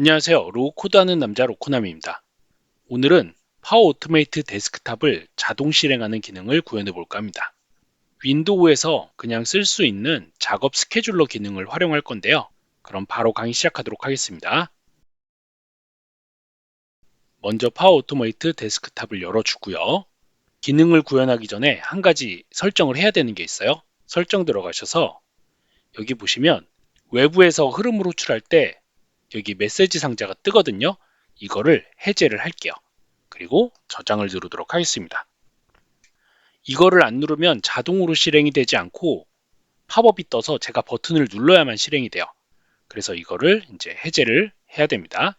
안녕하세요. 로우 코드하는 남자 로코남입니다. 오늘은 파워 오토메이트 데스크탑을 자동 실행하는 기능을 구현해 볼까 합니다. 윈도우에서 그냥 쓸 수 있는 작업 스케줄러 기능을 활용할 건데요. 그럼 바로 강의 시작하도록 하겠습니다. 먼저 파워 오토메이트 데스크탑을 열어주고요. 기능을 구현하기 전에 한 가지 설정을 해야 되는 게 있어요. 설정 들어가셔서 여기 보시면 외부에서 흐름을 호출할 때 여기 메시지 상자가 뜨거든요. 이거를 해제를 할게요. 그리고 저장을 누르도록 하겠습니다. 이거를 안 누르면 자동으로 실행이 되지 않고 팝업이 떠서 제가 버튼을 눌러야만 실행이 돼요. 그래서 이거를 이제 해제를 해야 됩니다.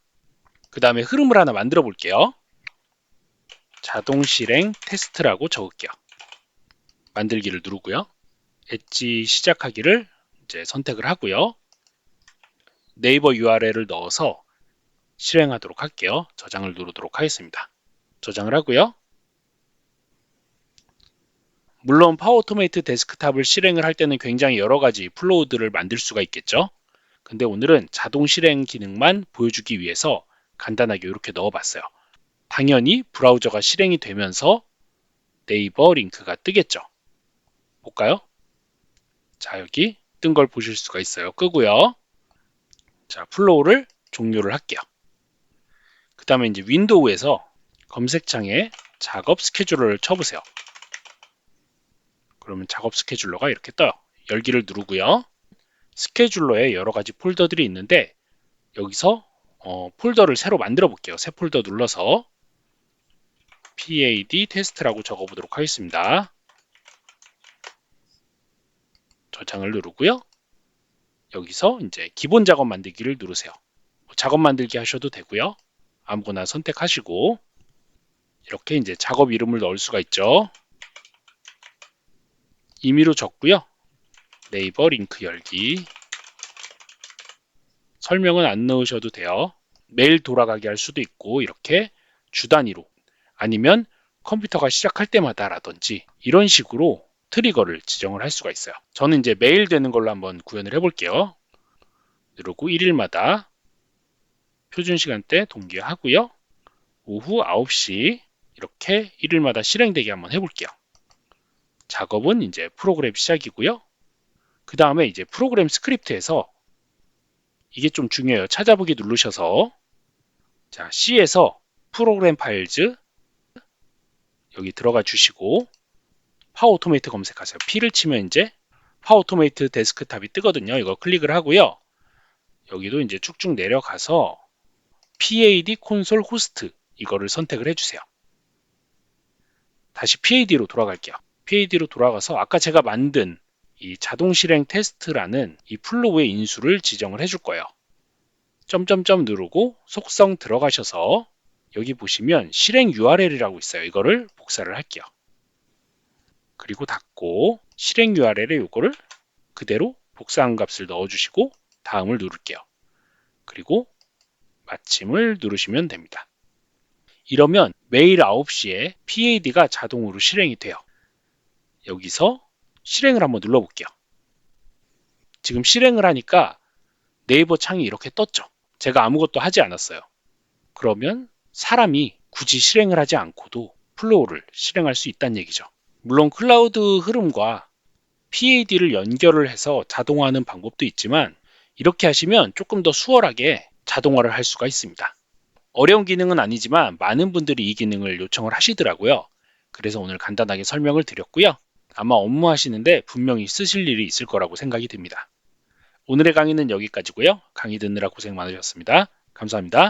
그 다음에 흐름을 하나 만들어 볼게요. 자동 실행 테스트라고 적을게요. 만들기를 누르고요. 엣지 시작하기를 이제 선택을 하고요. 네이버 URL을 넣어서 실행하도록 할게요. 저장을 누르도록 하겠습니다. 저장을 하고요. 물론 파워 오토메이트 데스크탑을 실행을 할 때는 굉장히 여러 가지 플로우들을 만들 수가 있겠죠. 근데 오늘은 자동 실행 기능만 보여주기 위해서 간단하게 이렇게 넣어봤어요. 당연히 브라우저가 실행이 되면서 네이버 링크가 뜨겠죠. 볼까요? 자, 여기 뜬 걸 보실 수가 있어요. 끄고요. 자, 플로우를 종료를 할게요. 그 다음에 이제 윈도우에서 검색창에 작업 스케줄러를 쳐보세요. 그러면 작업 스케줄러가 이렇게 떠요. 열기를 누르고요. 스케줄러에 여러 가지 폴더들이 있는데 여기서 어, 폴더를 새로 만들어 볼게요. 새 폴더 눌러서 PAD 테스트라고 적어 보도록 하겠습니다. 저장을 누르고요. 여기서 이제 기본 작업 만들기를 누르세요. 뭐 작업 만들기 하셔도 되고요. 아무거나 선택하시고 이렇게 이제 작업 이름을 넣을 수가 있죠. 임의로 적고요. 네이버 링크 열기 설명은 안 넣으셔도 돼요. 매일 돌아가게 할 수도 있고 이렇게 주 단위로 아니면 컴퓨터가 시작할 때마다라든지 이런 식으로 트리거를 지정을 할 수가 있어요. 저는 이제 매일 되는 걸로 한번 구현을 해볼게요. 누르고 1일마다 표준 시간대 동기화하고요. 오후 9시 이렇게 1일마다 실행되게 한번 해볼게요. 작업은 이제 프로그램 시작이고요. 그 다음에 이제 프로그램 스크립트에서 이게 좀 중요해요. 찾아보기 누르셔서 자 C에서 프로그램 파일즈 여기 들어가 주시고 파워 오토메이트 검색하세요. P를 치면 이제 파워 오토메이트 데스크탑이 뜨거든요. 이거 클릭을 하고요. 여기도 이제 쭉쭉 내려가서 PAD 콘솔 호스트 이거를 선택을 해주세요. 다시 PAD로 돌아갈게요. PAD로 돌아가서 아까 제가 만든 이 자동 실행 테스트라는 이 플로우의 인수를 지정을 해줄 거예요. 점점점 누르고 속성 들어가셔서 여기 보시면 실행 URL이라고 있어요. 이거를 복사를 할게요. 그리고 닫고 실행 URL에 이거를 그대로 복사한 값을 넣어주시고 다음을 누를게요. 그리고 마침을 누르시면 됩니다. 이러면 매일 9시에 PAD가 자동으로 실행이 돼요. 여기서 실행을 한번 눌러볼게요. 지금 실행을 하니까 네이버 창이 이렇게 떴죠. 제가 아무것도 하지 않았어요. 그러면 사람이 굳이 실행을 하지 않고도 플로우를 실행할 수 있다는 얘기죠. 물론 클라우드 흐름과 PAD를 연결을 해서 자동화하는 방법도 있지만 이렇게 하시면 조금 더 수월하게 자동화를 할 수가 있습니다. 어려운 기능은 아니지만 많은 분들이 이 기능을 요청을 하시더라고요. 그래서 오늘 간단하게 설명을 드렸고요. 아마 업무하시는데 분명히 쓰실 일이 있을 거라고 생각이 듭니다. 오늘의 강의는 여기까지고요. 강의 듣느라 고생 많으셨습니다. 감사합니다.